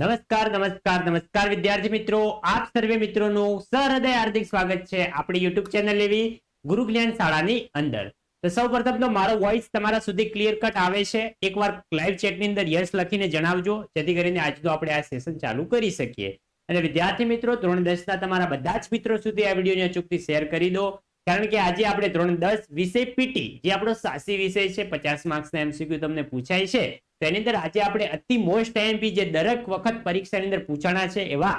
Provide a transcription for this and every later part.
નમસ્કાર નમસ્કાર નમસ્કાર વિદ્યાર્થી મિત્રો. આપ સર્વે મિત્રોનું સહૃદય હાર્દિક સ્વાગત છે આપણી યુટ્યુબ ચેનલ એવી ગુરુ જ્ઞાન શાળાની અંદર. તો સૌ પ્રથમ તો મારો વોઇસ તમારા સુધી ક્લિયર કટ આવે છે. એકવાર લાઈવ ચેટની અંદર યસ લખીને જણાવજો, જેથી કરીને આજનું આપણે આ સેશન ચાલુ કરી શકીએ. અને વિદ્યાર્થી મિત્રો, ધોરણ દસના તમારા બધા જ મિત્રો સુધી આ વિડીયોને અચૂકથી શેર કરી દો. કારણ કે આજે આપણે ધોરણ દસ વિષય પીટી, જે આપણો સાસી વિષય છે, પચાસ માર્ક્સના એમસીક્યુ તમને પૂછાય છે, તો એની અંદર આજે આપણે અતિ મોસ્ટ એમપી જે દરેક વખત પરીક્ષાની અંદર પૂછાણા છે, એવા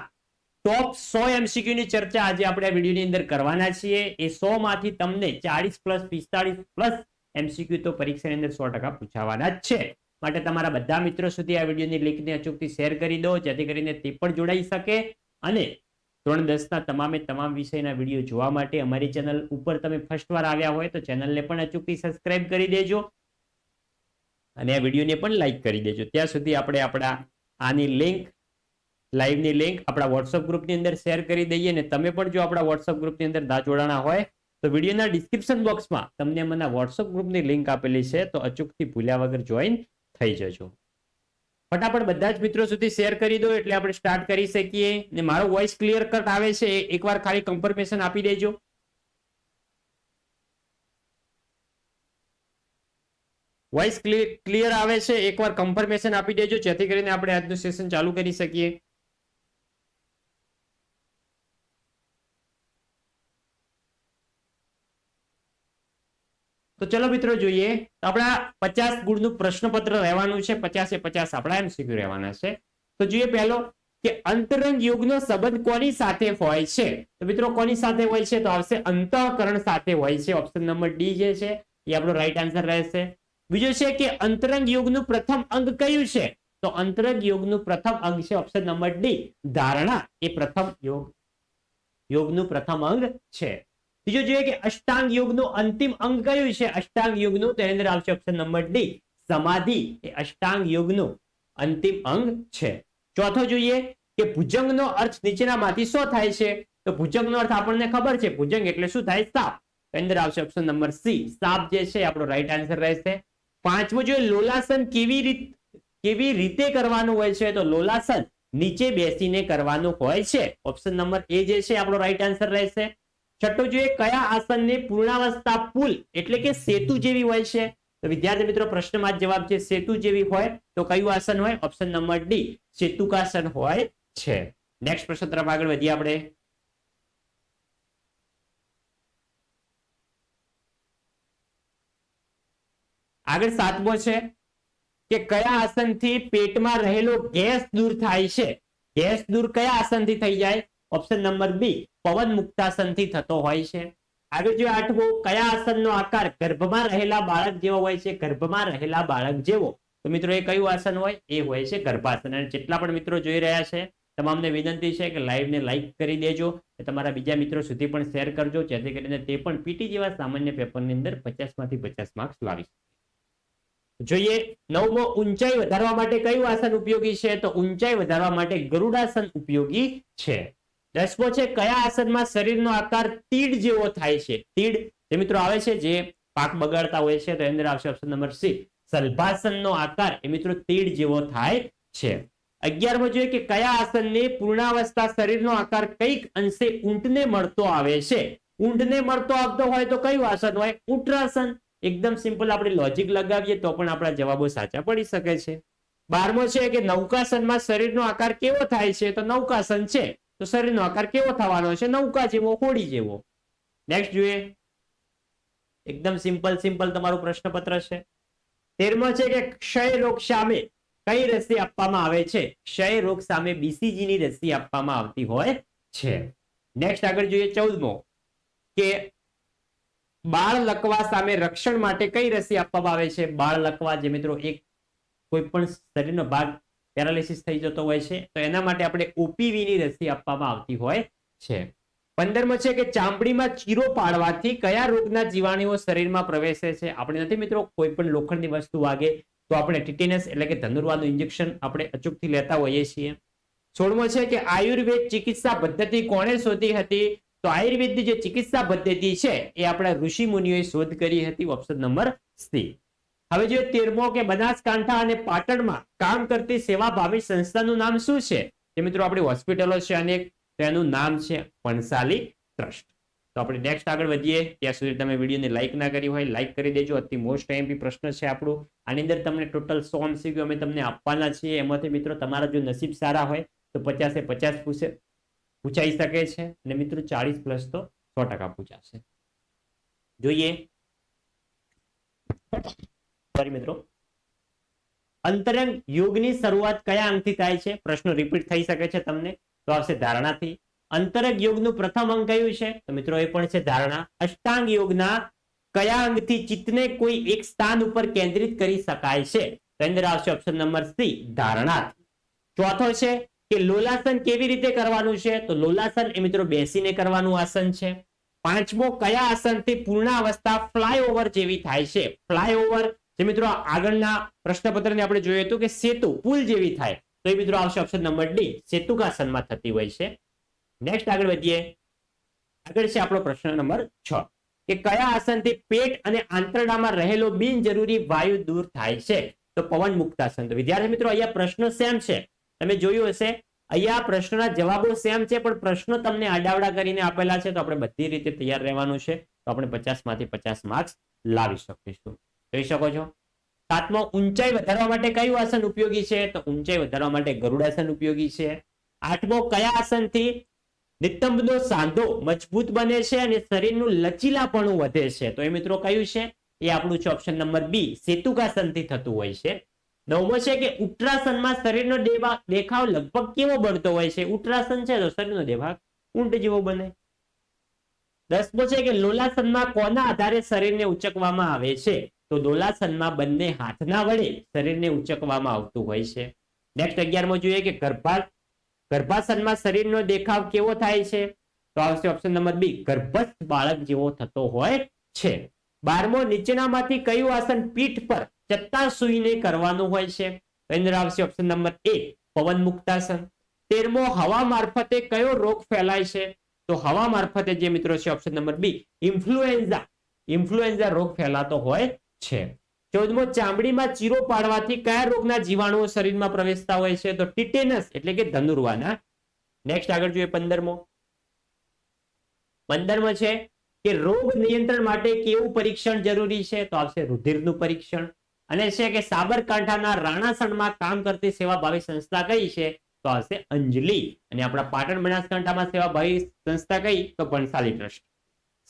ટોપ સો એમસીક્યુ ની ચર્ચા આજે આપણે આ વિડીયોની અંદર કરવાના છીએ. એ સો માંથી તમને ચાલીસ પ્લસ પિસ્તાળીસ પ્લસ એમસીક્યુ તો પરીક્ષાની અંદર સો ટકા પૂછાવાના જ છે. માટે તમારા બધા મિત્રો સુધી આ વિડીયોની લિંકને અચૂકથી શેર કરી દો, જેથી કરીને તે પણ જોડાઈ શકે. અને ધોરણ દસના તમામે તમામ વિષયના વીડિયો જોવા માટે અમારી ચેનલ ઉપર તમે ફર્સ્ટ વાર આવ્યા હોય તો ચેનલને પણ અચૂકથી સબસ્ક્રાઇબ કરી દેજો. અને આ વિડીયોને પણ લાઇક કરી દેજો. ત્યાં સુધી આપણે આપણા આની લિંક લાઈવની લિંક આપણા વોટ્સઅપ ગ્રુપની અંદર શેર કરી દઈએ અને તમે પણ જો આપણા વોટ્સઅપ ગ્રુપની અંદર ના જોડાણા હોય તો વિડીયોના ડિસ્ક્રિપ્શન બોક્સમાં તમને મને વોટ્સઅપ ગ્રુપની લિંક આપેલી છે તો અચૂકથી ભૂલ્યા વગર જોઈન થઈ જજો. ફટાફટ બધા જ મિત્રો સુધી શેર કરી દો એટલે આપણે સ્ટાર્ટ કરી શકીએ. ને મારો વોઇસ ક્લિયર કટ આવે છે એકવાર ખાલી કન્ફર્મેશન આપી દેજો. વોઇસ ક્લિયર આવે છે, એકવાર કન્ફર્મેશન આપી દેજો, જેથી કરીને આપણે આજનું સેશન ચાલુ કરી શકીએ. તો ચલો મિત્રો જોઈએ. આપણા પચાસ ગુણનું પ્રશ્નપત્ર રહેવાનું છે. પચાસ પચાસ આપણા એમસીક્યુ રહેવાના છે. તો જોઈએ પહેલો કે અંતરંગ યુગનો સંબંધ કોની સાથે હોય છે? તો મિત્રો કોની સાથે હોય છે? તો આવશે અંતઃકરણ સાથે હોય છે. ઓપ્શન નંબર ડી જે છે, એ આપણો રાઈટ આન્સર રહેશે. બીજો છે કે અંતરંગ યુગનું પ્રથમ અંગ કયું છે? તો અંતરંગ યુગનું પ્રથમ અંગ છે ઓપ્શન નંબર ડી ધારણા એ પ્રથમ યોગ, યોગનું પ્રથમ અંગ છે. બીજો જોઈએ કે અષ્ટાંગ યુગનું અંતિમ અંગ કયું છે? અષ્ટાંગ યુગનું તેની અંદર આવશે ઓપ્શન નંબર ડી સમાધિ એ અષ્ટાંગ યુગનું અંતિમ અંગ છે. ચોથો જોઈએ કે ભુજંગનો અર્થ નીચેનામાંથી શું થાય છે. તો ભુજંગનો અર્થ આપણને ખબર છે. ભુજંગ એટલે શું થાય? સાપ. અંદર આવશે ઓપ્શન નંબર સી સાપ જે છે, આપણો રાઈટ આન્સર રહેશે. પાંચમું જોઈએ, લોલાસન કેવી રીત, કેવી રીતે કરવાનું હોય છે? તો લોલાસન નીચે બેસીને કરવાનું હોય છે. ઓપ્શન નંબર એ જે છે, આપણો રાઈટ આન્સર રહેશે. છઠ્ઠું જોઈએ કયા આસનને પૂર્ણાવસ્થા પુલ એટલે કે સેતુ જેવી હોય છે? તો વિદ્યાર્થી મિત્રો, પ્રશ્નમાં જવાબ છે સેતુ જેવી હોય. તો કયું આસન હોય? ઓપ્શન નંબર ડી, સેતુકાસન હોય છે. નેક્સ્ટ પ્રશ્ન તરફ આગળ વધીએ આપણે. આગળ સાતમો છે કે કયા આસનથી પેટમાં રહેલો ગેસ દૂર થાય છે? ગેસ દૂર કયા આસનથી થઈ જાય? ઓપ્શન નંબર બી પવન મુક્તાસનથી થતો હોય છે. આગળ જો આઠમો, કયા આસનનો આકાર ગર્ભમાં રહેલા બાળક જેવો હોય છે? ગર્ભમાં રહેલા બાળક જેવો. તો મિત્રો, એ કયું આસન હોય? એ હોય છે ગર્ભાસન. અને જેટલા પણ મિત્રો જોઈ રહ્યા છે, તમામને વિનંતી છે કે લાઈવને લાઈક કરી દેજો તમારા બીજા મિત્રો સુધી પણ શેર કરજો, જેથી કરીને તે પણ પીટી જેવા સામાન્ય પેપરની અંદર પચાસમાંથી પચાસ માર્ક્સ લાવી જોઈએ, નવમો, ઊંચાઈ વધારવા માટે કયું આસન ઉપયોગી છે? તો ઊંચાઈ વધારવા માટે ગરુડાસન ઉપયોગી છે. દસમો છે, કયા આસનમાં શરીરનો આકાર તીડ જેવો થાય છે? તીડ, જે મિત્રો આવે છે, જે પાક બગાડતા હોય છે, તો એની અંદર આવશે ઓપ્શન નંબર સી. સલભાસનનો આકાર, એ મિત્રો તીડ જેવો થાય છે. અગિયારમો જોઈએ કે કયા આસનની પૂર્ણાવસ્થા શરીરનો આકાર કંઈક અંશે ઊંટને મળતો આવે છે? ઊંટને મળતો આવતો હોય તો કયું આસન હોય? ઉટ્રાસન એકદમ સિમ્પલ આપણે લોજિક લગાવીએ તો પણ આપણા જવાબો સાચા પડી શકે છે. બારમો છે કે નૌકાસનમાં શરીરનો આકાર કેવો થાય છે? તો નૌકાસન છે. તો શરીરનો આકાર કેવો થવાનો છે? નૌકા જેવો, હોડી જેવો. નેક્સ્ટ જોઈએ. એકદમ સિમ્પલ સિમ્પલ તમારું પ્રશ્નપત્ર છે. તેરમો છે કે ક્ષય રોગ સામે કઈ રસી આપવામાં આવે છે? ક્ષય રોગ સામે બીસીજી ની રસી આપવામાં આવતી હોય છે. નેક્સ્ટ આગળ જોઈએ ચૌદમો. કે બાળ લકવા સામે રક્ષણ માટે કઈ રસી આપવામાં આવે છે? બાળ લકવા જે મિત્રો એક કોઈ પણ શરીરનો ભાગ પેરાલિસિસ થઈ જતો હોય છે, તો એના માટે આપણે ઓપીવી ની રસી આપવામાં આવતી હોય છે. પંદરમાં છે કે ચામડીમાં ચીરો પાડવાથી કયા રોગના જીવાણુઓ શરીરમાં પ્રવેશે છે? આપણે નથી મિત્રો, કોઈ પણ લોખંડની વસ્તુ વાગે તો આપણે ટીટેનસ એટલે કે ધનુર્વાનું ઇન્જેક્શન આપણે અચૂકથી લેતા હોઈએ છીએ. સોળમો છે કે આયુર્વેદ ચિકિત્સા પદ્ધતિ કોણે શોધી હતી? તો આયુર્વેદની જે ચિકિત્સા પદ્ધતિ છે, એ આપણા ઋષિ મુનિઓએ શોધ કરી હતી ઓપ્શન નંબર સી. હવે જો તેરમો કે બનાસકાંઠા અને પાટણમાં કામ કરતી સેવાભાવી સંસ્થાનું નામ શું છે? જે મિત્રો આપણી હોસ્પિટલો છે અનેક, તેનું નામ છે પણસાલી ટ્રસ્ટ. તો આપણે નેક્સ્ટ આગળ વધીએ. ત્યાં સુધી તમે વિડીયોને લાઇક ના કરી હોય લાઇક કરી દેજો. અતિ મોસ્ટ એમપી પ્રશ્ન છે આપણું. આની અંદર તમને ટોટલ સો એમસીક્યુ અમે તમને આપવાના છીએ. એમાંથી મિત્રો તમારા જો નસીબ સારા હોય, તો પચાસે પચાસ પૂછે, પૂછાઈ શકે છે. અને મિત્રો ચાલીસ પ્લસ તો સો ટકા પૂછાશે. જોઈએ. સોરી મિત્રો. અંતરંગ યોગની શરૂઆત કયા અંકથી થાય છે? પ્રશ્ન રિપીટ થઈ શકે છે તમને. તો આવશે ધારણાથી. અંતરંગ યોગનું પ્રથમ અંગ કયું છે? તો મિત્રો એ પણ છે ધારણા. અષ્ટાંગ યોગના કયા અંગથી ચિત્તને કોઈ એક સ્થાન ઉપર કેન્દ્રિત કરી શકાય છે? ઓપ્શન નંબર સી ધારણા ચોથો છે કે લોલાસન કેવી રીતે કરવાનું છે? તો લોલાસન એ મિત્રો બેસીને કરવાનું આસન છે. પાંચમો કયા આસનથી પૂર્ણ અવસ્થા ફ્લાયઓવર જેવી થાય છે? ફ્લાયઓવર જે મિત્રો આગળના પ્રશ્નપત્રને આપણે જોયું હતું કે સેતુ પુલ જેવી થાય. તો એ મિત્રો આવશે ઓપ્શન નંબર ડી સેતુકાસનમાં થતી હોય છે. નેક્સ્ટ આગળ વધીએ. આગળ છે આપણો પ્રશ્ન નંબર છ. કે કયા આસનથી પેટ અને આંતરડામાં રહેલો બિનજરૂરી વાયુ દૂર થાય છે? તો પવન મુક્તાસન તો વિદ્યાર્થી મિત્રો, અહીંયા પ્રશ્ન સેમ છે. તમે જોયું હશે. અહીંયા પ્રશ્નના જવાબો સેમ છે, પણ પ્રશ્નો તમને આડાવડા કરીને આપેલા છે. તો આપણે બધી રીતે તૈયાર રહેવાનું છે. તો આપણે પચાસમાંથી પચાસ માર્ક્સ લાવી શકીશું. જોઈ શકો છો? સાતમો, ઊંચાઈ વધારવા માટે કયું આસન ઉપયોગી છે? તો ઊંચાઈ વધારવા માટે ગરુડાસન ઉપયોગી છે. આઠમો, કયા આસનથી નિતંબનો સાંધો મજબૂત બને છે અને શરીરનું લચીલાપણું વધે છે? તો એ મિત્રો કયું છે? એ આપણું છે ઓપ્શન નંબર બી સેતુકાસનથી થતું હોય છે. નવમો છે કે ઉત્તરાસનમાં શરીરનો દેખાવ લગભગ કેવો બનતો હોય છે? ઉત્તરાસન છે તો શરીરનો દેખાવ ઊંટ જેવો બને. દસમો છે કે લોલાસનમાં કોના આધારે શરીરને ઉચકવામાં આવે છે? તો દોલાસનમાં બંને હાથના વડે શરીરને ઉચકવામાં આવતું હોય છે. નેક્સ્ટ અગિયારમાં જોઈએ કે ગર્ભા ગર્ભાસનમાં શરીરનો દેખાવ કેવો થાય છે? તો આવશે ઓપ્શન નંબર બી, ગર્ભસ્થ બાળક જેવો થતો હોય છે. બારમો, નીચેનામાંથી કયું આસન પીઠ પર ચત્તા સુઈને કરવાનું હોય છે? આવશે ઓપ્શન નંબર એ, પવન મુક્તાસન. તેરમો, હવા મારફતે કયો રોગ ફેલાય છે? તો હવા મારફતે જે મિત્રો છે option number B, influenza. Influenza રોગ ફેલાતો હોય છે. ચૌદમો, ચામડીમાં ચીરો પાડવાથી કયા રોગના જીવાણુઓ શરીરમાં પ્રવેશતા હોય છે? તો ટીટેનસ એટલે કે ધનુર્વાના. નેક્સ્ટ આગળ જોઈએ પંદરમો. પંદરમો છે કે રોગ નિયંત્રણ માટે કેવું પરીક્ષણ જરૂરી છે? તો આવશે રુધિરનું પરીક્ષણ. અને છે કે સાબરકાંઠાના રાણાસણમાં કામ કરતી સેવાભાવી સંસ્થા કઈ છે? તો આવશે અંજલિ. અને આપણા પાટણ બનાસકાંઠામાં સેવાભાવી સંસ્થા કઈ? તો ભણસાલી ટ્રસ્ટ.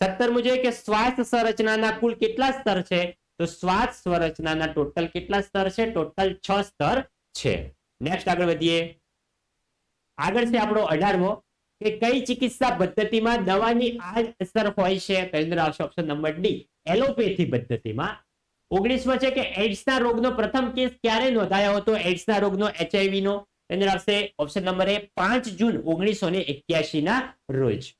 સત્તરમું જોઈએ કે સ્વાસ્થ્ય સંરચનાના કુલ કેટલા સ્તર છે? તો શ્વાસ સંરચનાના ટોટલ કેટલા સ્તર છે? ટોટલ છ સ્તર છે. નેક્સ્ટ આગળ વધીએ. આગળ છે આપણો અઢારમો, કે કઈ ચિકિત્સા પદ્ધતિમાં દવાની આ અસર હોય છે? ઓપ્શન નંબર ડી એલોપેથી પદ્ધતિમાં. ઓગણીસમો છે કે એડ્સના રોગનો પ્રથમ કેસ ક્યારે નોંધાયો હતો? એડ્સના રોગનો એચઆઈવી નો અંદર આવશે ઓપ્શન નંબર એ, પાંચ જૂન ઓગણીસો ને એક્યાસી ના રોજ.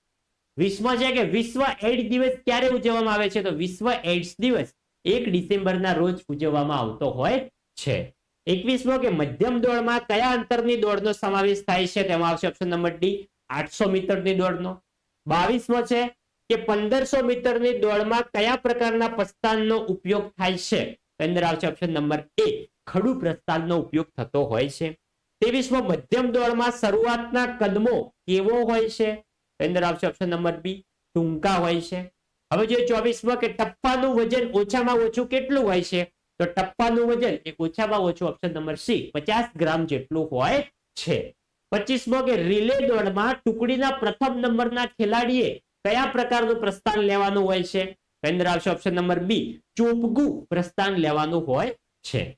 વિશ્વ છે કે વિશ્વ એડ્સ દિવસ ક્યારે ઉજવવામાં આવે છે? તો વિશ્વ એડ્સ દિવસ એક ડિસેમ્બરના રોજ ઉજવવામાં આવતો હોય છે. એકવીસમો કે મધ્યમ દોડમાં કયા અંતરની દોડનો સમાવેશ થાય છે? તેમાં આવશે ઓપ્શન નંબર ડી આઠસો મીટરની દોડનો. બાવીસમો છે કે પંદરસો મીટરની દોડમાં કયા પ્રકારના પ્રસ્થાનનો ઉપયોગ થાય છે? અંદર આવશે ઓપ્શન નંબર એ ખડુ પ્રસ્થાનનો ઉપયોગ થતો હોય છે. ત્રેવીસમો, મધ્યમ દોડમાં શરૂઆતના કદમો કેવો હોય છે? અંદર આવશે ઓપ્શન નંબર બી ટૂંકા હોય છે. હવે જો ચોવીસમાં કે ટપ્પાનું વજન ઓછામાં ઓછું કેટલું હોય છે? તો ટપ્પાનું વજન એ ઓછામાં ઓછું ઓપ્શન નંબર સી, પચાસ ગ્રામ જેટલું હોય છે. પચીસમો કે રિલે દોડમાં ટુકડીના પ્રથમ નંબરના ખેલાડીએ કયા પ્રકારનું પ્રસ્થાન લેવાનું હોય છે? તો આવશે ઓપ્શન નંબર બી, ચોપગું પ્રસ્થાન લેવાનું હોય છે.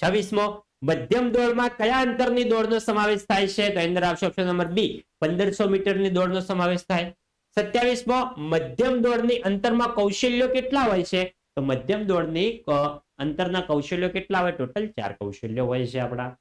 છવ્વીસમો, મધ્યમ દોડમાં કયા અંતરની દોડનો સમાવેશ થાય છે? તો અંદર આવશે ઓપ્શન નંબર બી, પંદરસો મીટરની દોડનો સમાવેશ થાય. સત્યાવીસમો, મધ્યમ દોડની અંતરમાં કૌશલ્યો કેટલા હોય છે? તો મધ્યમ દોડની અંતરના કૌશલ્યો કેટલા હોય? ટોટલ ચાર કૌશલ્યો હોય છે આપણા.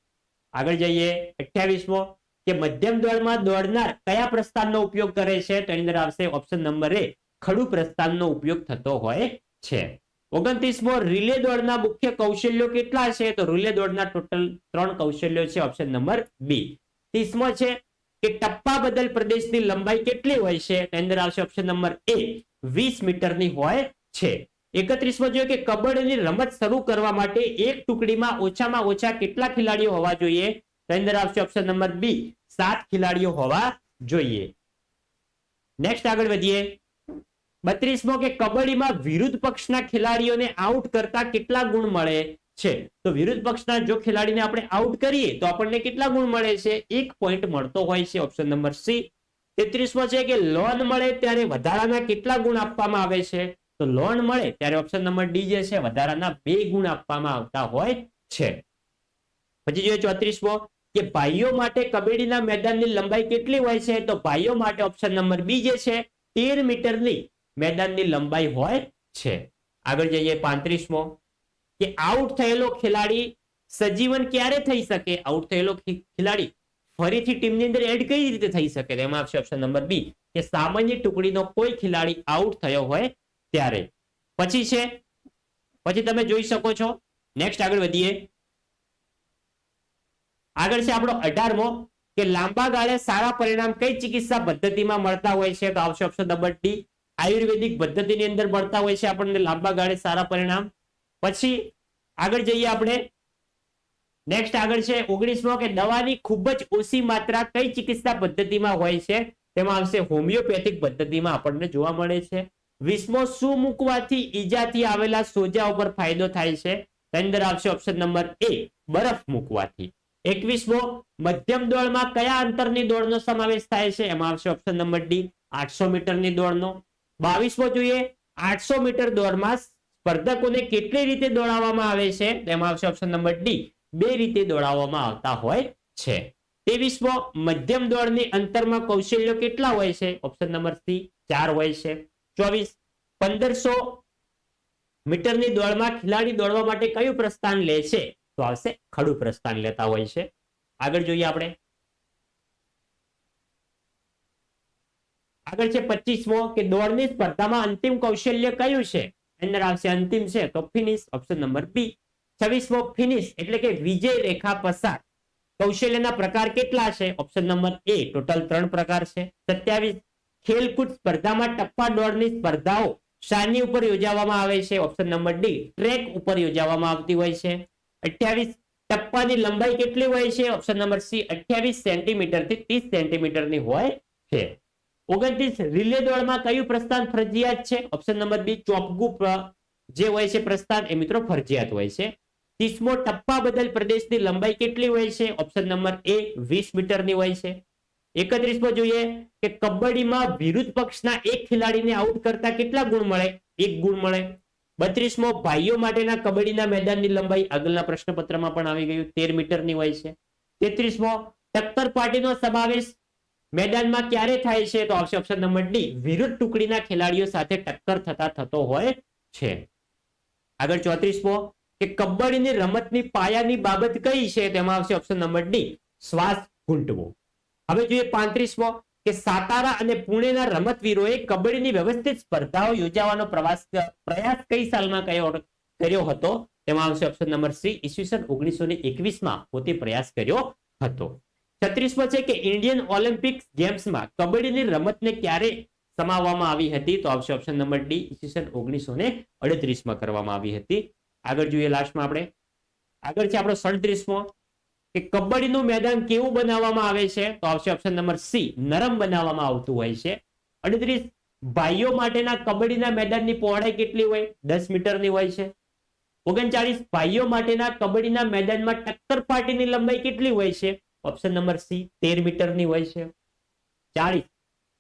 આગળ જઈએ, અઠ્યાવીસમો, કે મધ્યમ દોડમાં દોડનાર કયા પ્રસ્થાનનો ઉપયોગ કરે છે? તો એની અંદર આવશે ઓપ્શન નંબર એ, ખડુ પ્રસ્થાનનો ઉપયોગ થતો હોય છે. ઓગણત્રીસમો, રિલે દોડના મુખ્ય કૌશલ્યો કેટલા છે? તો રિલે દોડના ટોટલ ત્રણ કૌશલ્યો છે ઓપ્શન નંબર બી. ત્રીસમો છે કે ટપ્પા બદલ પ્રદેશની લંબાઈ કેટલી હોય છે? એની આવશે ઓપ્શન નંબર એ, વીસ મીટરની હોય છે. એકત્રીસમાં જોઈએ કે કબડ્ડીની રમત શરૂ કરવા માટે એક ટુકડીમાં ઓછામાં ઓછા કેટલા ખેલાડીઓ હોવા જોઈએ? તો અંદર આવશે ઓપ્શન નંબર બી, સાત ખેલાડીઓ હોવા જોઈએ. નેક્સ્ટ આગળ વધીએ. બત્રીસમો કે કબડ્ડીમાં વિરુદ્ધ પક્ષના ખેલાડીઓને આઉટ કરતા કેટલા ગુણ મળે? છે. તો વિરુદ્ધ પક્ષના જો ખેલાડીને આપણે આઉટ કરીએ, તો આપણને કેટલા ગુણ મળે છે? એક પોઈન્ટ મળતો હોય છે ઓપ્શન નંબર સી તેત્રીસમાં છે કે લોન મળે ત્યારે વધારાના કેટલા ગુણ આપવામાં આવે છે? તો લોન મળે ત્યારે ઓપ્શન નંબર ડી જે છે, વધારાના બે ગુણ આપવામાં આવતા હોય છે. પછી જોઈએ ચોત્રીસમો કે ભાઈઓ માટે કબડ્ડીના મેદાનની લંબાઈ કેટલી હોય છે? તો ભાઈઓ માટે ઓપ્શન નંબર બી જે છે, તેર મીટરની મેદાનની લંબાઈ હોય છે. આગળ જઈએ પાંત્રીસમો. કે આઉટ થયેલો ખેલાડી સજીવન ક્યારે થઈ શકે? આઉટ થયેલો ખેલાડી ફરીથી ટીમની અંદર એડ કઈ રીતે થઈ શકે? એમાં આવશે ઓપ્શન નંબર બી, કે સામાન્ય ટુકડીનો કોઈ ખેલાડી આઉટ થયો હોય ત્યારે. પછી છે, પછી તમે જોઈ શકો છો. નેક્સ્ટ આગળ વધીએ. આગળ છે આપણો અઢારમો, કે લાંબા ગાળે સારા પરિણામ કઈ ચિકિત્સા પદ્ધતિમાં મળતા હોય છે? તો આવશે ઓપ્શન નંબર ડી, આયુર્વેદિક પદ્ધતિની અંદર મળતા હોય છે આપણને લાંબા ગાળે સારા પરિણામ. પછી આગળ જઈએ આપણે. નેક્સ્ટ આગળ છે ઓગણીસમો કે દવાની ખૂબ જ ઓછી માત્રા કઈ ચિકિત્સા પદ્ધતિમાં હોય છે? તેમાં આવશે હોમિયોપેથિક પદ્ધતિમાં આપણને જોવા મળે છે. વીસમો, શું મૂકવાથી ઈજાથી આવેલા સોજા ઉપર ફાયદો થાય છે? તેની અંદર આવશે ઓપ્શન નંબર એ, બરફ મૂકવાથી. એકવીસમો, મધ્યમ દોડમાં કયા અંતરની દોડનો સમાવેશ થાય છે? એમાં આવશે ઓપ્શન નંબર ડી, આઠસો મીટરની દોડનો. બાવીસમો જોઈએ, આઠસો મીટર દોડમાં સ્પર્ધકોને કેટલી રીતે દોડાવવામાં આવે છે? તેમાં આવશે ઓપ્શન નંબર ડી બે રીતે દોડાવવામાં આવતા હોય છે. ત્રેવીસમો મધ્યમ દોડની અંતરમાં કૌશલ્યો કેટલા હોય છે? ઓપ્શન નંબર સી ચાર હોય છે. ચોવીસ, પંદરસો મીટરની દોડમાં ખેલાડી દોડવા માટે કયું પ્રસ્થાન લે છે? તો આવશે ખડું પ્રસ્થાન લેતા હોય છે. આગળ જોઈએ આપણે. આગળ છે પચીસમો કે દોડની સ્પર્ધામાં અંતિમ કૌશલ્ય કયું છે? અંદર આવશે અંતિમ છે તો ફિનિશ ઓપ્શન નંબર બી છવ્વીસમો ફિનિશ એટલે કે વિજય રેખા પસાર. કૌશલ્યના પ્રકાર કેટલા છે? ઓપ્શન નંબર એ ટોટલ ત્રણ પ્રકાર છે. સત્યાવીસ, ખેલકૂદ સ્પર્ધામાં ટપ્પા દોડની સ્પર્ધાઓ શાની ઉપર યોજાવામાં આવે છે. ઓપ્શન નંબર ડી ટ્રેક ઉપર યોજાવામાં આવતી હોય છે. અઠ્યાવીસ, ટપ્પાની લંબાઈ કેટલી હોય છે? ઓપ્શન નંબર સી અઠ્યાવીસ સેન્ટીમીટરથી ત્રીસ સેન્ટીમીટરની હોય છે. ઓગણત્રીસ, રિલે દોડમાં કયું પ્રસ્થાન ફરજિયાત છે? ઓપ્શન નંબર બી ચોપગુ જે હોય છે પ્રસ્થાન, એ મિત્રો ફરજિયાત હોય છે. ત્રીસમો ટપ્પા બદલ પ્રદેશની લંબાઈ કેટલી હોય છે? ઓપ્શન નંબર એ, વીસ મીટરની હોય છે. એકત્રીસમો જોઈએ કે કબડ્ડીમાં વિરુદ્ધ પક્ષના એક ખેલાડીને આઉટ કરતા કેટલા ગુણ મળે? એક ગુણ મળે. બત્રીસમો, ભાઈઓ માટેના કબડ્ડીના મેદાનની લંબાઈ આગળના પ્રશ્નપત્રમાં પણ આવી ગયું, તેર મીટરની હોય છે. તેત્રીસમો, ટક્કર પાર્ટીનો સમાવેશ મેદાનમાં ક્યારે થાય છે તો આવશે ઓપ્શન નંબર ડી વિરુદ્ધ ટુકડીના ખેલાડીઓ સાથે ટક્કર થતા થતો હોય છે. આગળ ચોત્રીસમો કે કબડ્ડીની રમતની પાયાની બાબત કઈ છે તેમાં આવશે ઓપ્શન નંબર ડી શ્વાસ ઘૂંટવો. હવે જોઈએ પાંત્રીસમો કે સાતારા અને પુણેના રમતવીરોએ કબડ્ડીની વ્યવસ્થિત સ્પર્ધાઓ યોજાવાનો પ્રવાસ પ્રયાસ કઈ સાલમાં કયો કર્યો હતો? તેમાં આવશે ઓપ્શન નંબર સી ઈસવીસન ઓગણીસો ને એકવીસમાં પોતે પ્રયાસ કર્યો હતો. છત્રીસમો છે કે ઇન્ડિયન ઓલિમ્પિક ગેમ્સમાં કબડ્ડીની રમતને ક્યારે સમાવવામાં આવી હતી? તો આવશે ઓપ્શન નંબર ડી ઈસવીસન ઓગણીસો ને અડત્રીસમાં કરવામાં આવી હતી. આગળ જોઈએ લાસ્ટમાં આપણે. આગળ છે આપણો સડત્રીસમો, કે કબડ્ડીનું મેદાન કેવું બનાવવામાં આવે છે? તો આવશે ઓપ્શન નંબર સી નરમ બનાવવામાં આવતું હોય છે. અડત્રીસ, ભાઈઓ માટેના કબડ્ડીના મેદાનની પહોળાઈ કેટલી હોય? દસ મીટરની હોય છે. ઓગણચાળીસ, ભાઈઓ માટેના કબડ્ડીના મેદાનમાં ટક્કર પાર્ટીની લંબાઈ કેટલી હોય છે? ઓપ્શન નંબર સી તેર મીટરની હોય છે. ચાલીસ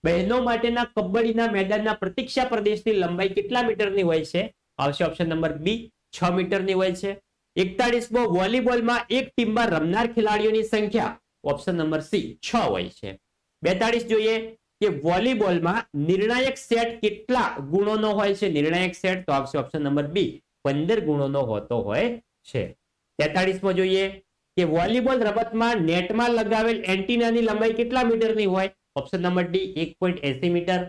બહેનો માટેના કબડ્ડીના મેદાનના પ્રતીક્ષા પ્રદેશની લંબાઈ કેટલા મીટરની હોય છે? આવશે ઓપ્શન નંબર બી છ મીટરની હોય છે. એકતાળીસમો, વોલીબોલમાં એક ટીમમાં રમનાર ખેલાડીઓની સંખ્યા. ઓપ્શન નંબર સી છ હોય છે. બેતાળીસ જોઈએ કે વોલીબોલમાં નિર્ણાયક સેટ કેટલા ગુણોનો હોય છે? નિર્ણાયક સેટ તો આવશે ઓપ્શન નંબર બી પંદર ગુણોનો હોતો હોય છે. તેતાળીસમો જોઈએ કે વોલીબોલ રમતમાં નેટમાં લગાવેલ એન્ટીનાની લંબાઈ કેટલા મીટરની હોય? ઓપ્શન નંબર ડી એક પોઈન્ટ એસી મીટર.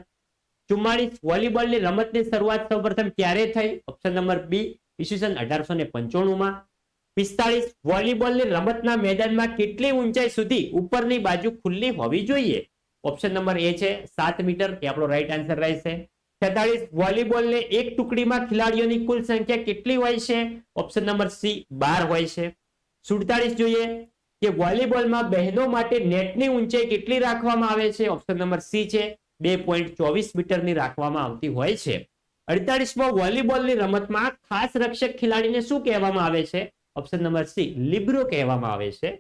ચુમ્માળીસ, વોલીબોલની રમતની શરૂઆત સૌપ્રથમ ક્યારે થઈ? ઓપ્શન નંબર બી ઈસવીસન અઢારસો ને પંચાણુંમાં. પિસ્તાળીસ, વોલીબોલની રમતના મેદાનમાં કેટલી ઊંચાઈ સુધી ઉપરની બાજુ ખુલ્લી હોવી જોઈએ? ઓપ્શન નંબર એ છે, સાત મીટર. એ આપણો રાઈટ આન્સર રહેશે. છેતાળીસ, વોલીબોલને એક ટુકડીમાં ખેલાડીઓની કુલ સંખ્યા કેટલી હોય છે? ઓપ્શન નંબર સી બાર હોય છે. સુડતાલીસ જોઈએ કે વોલીબોલમાં બહેનો માટે નેટની ઊંચાઈ કેટલી રાખવામાં આવે છે? ઓપ્શન નંબર સી છે. બે પોઈન્ટ ચોવીસ મીટરની રાખવામાં આવતી હોય છે. અડતાલીસમાં વોલીબોલની રમતમાં ખાસ રક્ષક ખેલાડીને શું કહેવામાં આવે છે? ઓપ્શન નંબર સી લિબ્રો કહેવામાં આવે છે.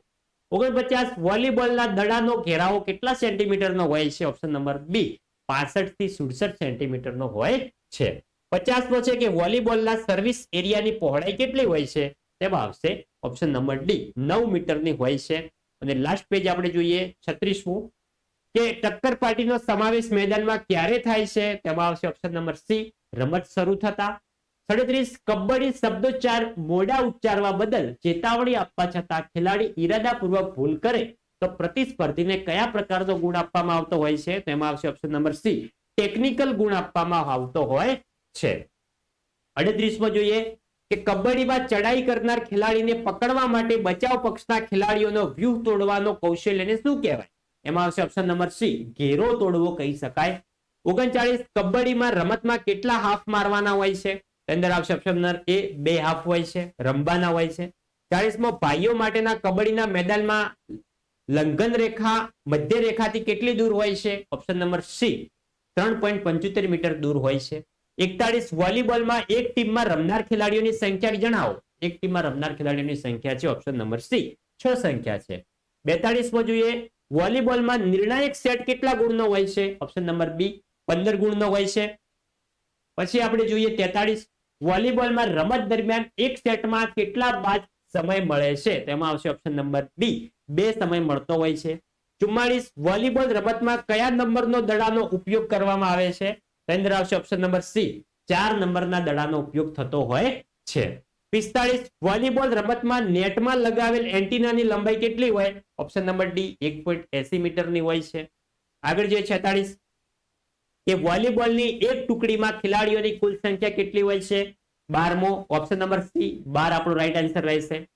ઓગણપચાસ વોલીબોલના દડાનો ઘેરાવો કેટલા સેન્ટીમીટરનો હોય છે? ઓપ્શન નંબર બી પાસઠથી સુડસઠ સેન્ટીમીટરનો હોય છે. પચાસમો છે કે વોલીબોલના સર્વિસ એરિયાની પહોળાઈ કેટલી હોય છે? તેમાં આવશે ઓપ્શન નંબર ડી નવ મીટરની હોય છે. અને લાસ્ટ પેજ આપણે જોઈએ છત્રીસમું. કે ટક્કર પાર્ટીનો સમાવેશ મેદાનમાં ક્યારે થાય છે? તેમાં આવશે ઓપ્શન નંબર સી રમત શરૂ થતા. સાડત્રીસ, કબડ્ડી શબ્દોચ્ચાર મોડા ઉચ્ચારવા બદલ ચેતાવણી આપવા છતાં ખેલાડી ઈરાદાપૂર્વક ભૂલ કરે તો પ્રતિસ્પર્ધીને કયા પ્રકારનો ગુણ આપવામાં આવતો હોય છે? તેમાં આવશે ઓપ્શન નંબર સી ટેકનિકલ ગુણ આપવામાં આવતો હોય છે. અડત્રીસમાં જોઈએ. કે કબડ્ડીમાં ચડાઈ કરનાર ખેલાડીને પકડવા માટે બચાવ પક્ષના ખેલાડીઓનો વ્યૂહ તોડવાનો કૌશલ્યને શું કહેવાય? એમાં આવશે ઓપ્શન નંબર સી ઘેરો તોડવો કહી શકાય. ઓગણચાળીસ, કબડ્ડીમાં રમતમાં કેટલા હાફ મારવાના હોય છે? અંદર આવશે ઓપ્શન નંબર એ બે હાફ હોય છે, રમવાના હોય છે. ચાળીસમાં, ભાઈઓ માટેના કબડ્ડીના મેદાનમાં લંઘન રેખા મધ્ય રેખાથી કેટલી દૂર હોય છે? ઓપ્શન નંબર સી ત્રણ મીટર દૂર હોય છે. એકતાળીસ વોલીબોલમાં એક ટીમમાં રમનાર ખેલાડીઓની સંખ્યા જણાવો. એક ટીમમાં રમનાર ખેલાડીઓની સંખ્યા છે ઓપ્શન નંબર સી. છ સંખ્યા છે. બેતાળીસમાં જોઈએ વોલીબોલમાં નિર્ણાયક સેટ કેટલા ગુણનો હોય છે? ઓપ્શન નંબર બી, પંદર ગુણનો હોય છે. પછી આપણે જોઈએ તેતાળીસ. વોલીબોલમાં રમત દરમિયાન એક સેટમાં કેટલા બાદ સમય મળે છે? તેમાં આવશે ઓપ્શન નંબર બી. બે સમય મળતો હોય છે. ચુમ્માળીસ વોલીબોલ રમતમાં કયા નંબરનો દડાનો ઉપયોગ કરવામાં આવે છે? તેની આવશે ઓપ્શન નંબર સી ચાર નંબરના દડાનો ઉપયોગ થતો હોય છે. પિસ્તાળીસ, વોલીબોલ રમતમાં નેટમાં લગાવેલ એન્ટીનાની લંબાઈ કેટલી હોય? ઓપ્શન નંબર ડી એક પોઈન્ટ એસી મીટરની હોય છે. આગળ જોઈએ છેતાળીસ. કે વોલીબોલની એક ટુકડીમાં ખેલાડીઓની કુલ સંખ્યા કેટલી હોય છે? બારમો ઓપ્શન નંબર સી બાર આપણો રાઈટ આન્સર રહેશે.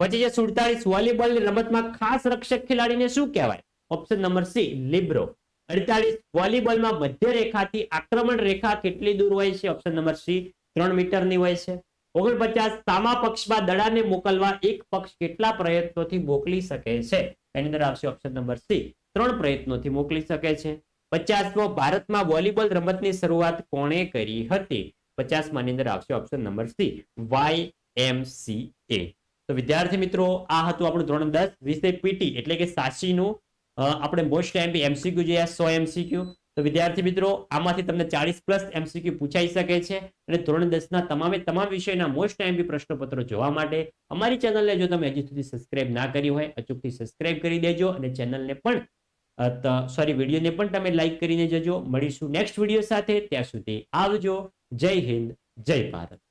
પછી છે સુડતાલીસ વોલીબોલની રમતમાં ખાસ રક્ષક ખેલાડીને શું કહેવાય? ઓપ્શન નંબર સી લિબ્રો અડતાલીસ. વોલીબોલમાં મધ્ય રેખાથી આક્રમણ રેખા કેટલી દૂર હોય છે? ઓપ્શન નંબર સી ત્રણ મીટરની હોય છે. ઓગણપચાસ. સામા પક્ષમાં દડાને મોકલવા એક પક્ષ કેટલા પ્રયત્નોથી મોકલી શકે છે? એની અંદર આવશે ઓપ્શન નંબર સી ત્રણ પ્રયત્નોથી મોકલી શકે છે. પચાસમો, ભારતમાં વોલીબોલ રમતની શરૂઆત કોણે કરી હતી? પચાસમાં અંદર આવશે option number C Y M C A તો વિદ્યાર્થી મિત્રો, આ હતું આપણું ધોરણ દસ વિષય પીટી એટલે કે સાચીનું આપણે મોસ્ટ એમપી એમસીક્યુ જોયા સો એમસીક્યુ તો વિદ્યાર્થી મિત્રો, આમાંથી તમને ચાલીસ પ્લસ એમસીક્યુ પૂછાઈ શકે છે. અને ધોરણ દસના તમામે તમામ વિષયના મોસ્ટ એમપી પ્રશ્નપત્રો જોવા માટે અમારી ચેનલને જો તમે હજી સુધી સબસ્ક્રાઇબ ના કરી હોય, અચૂકથી સબસ્ક્રાઇબ કરી દેજો અને ચેનલને પણ સોરી વિડીયોને પણ તમે લાઈક કરીને જજો. મળીશું નેક્સ્ટ વીડિયો સાથે. ત્યાં સુધી આવજો. જય હિન્દ, જય ભારત.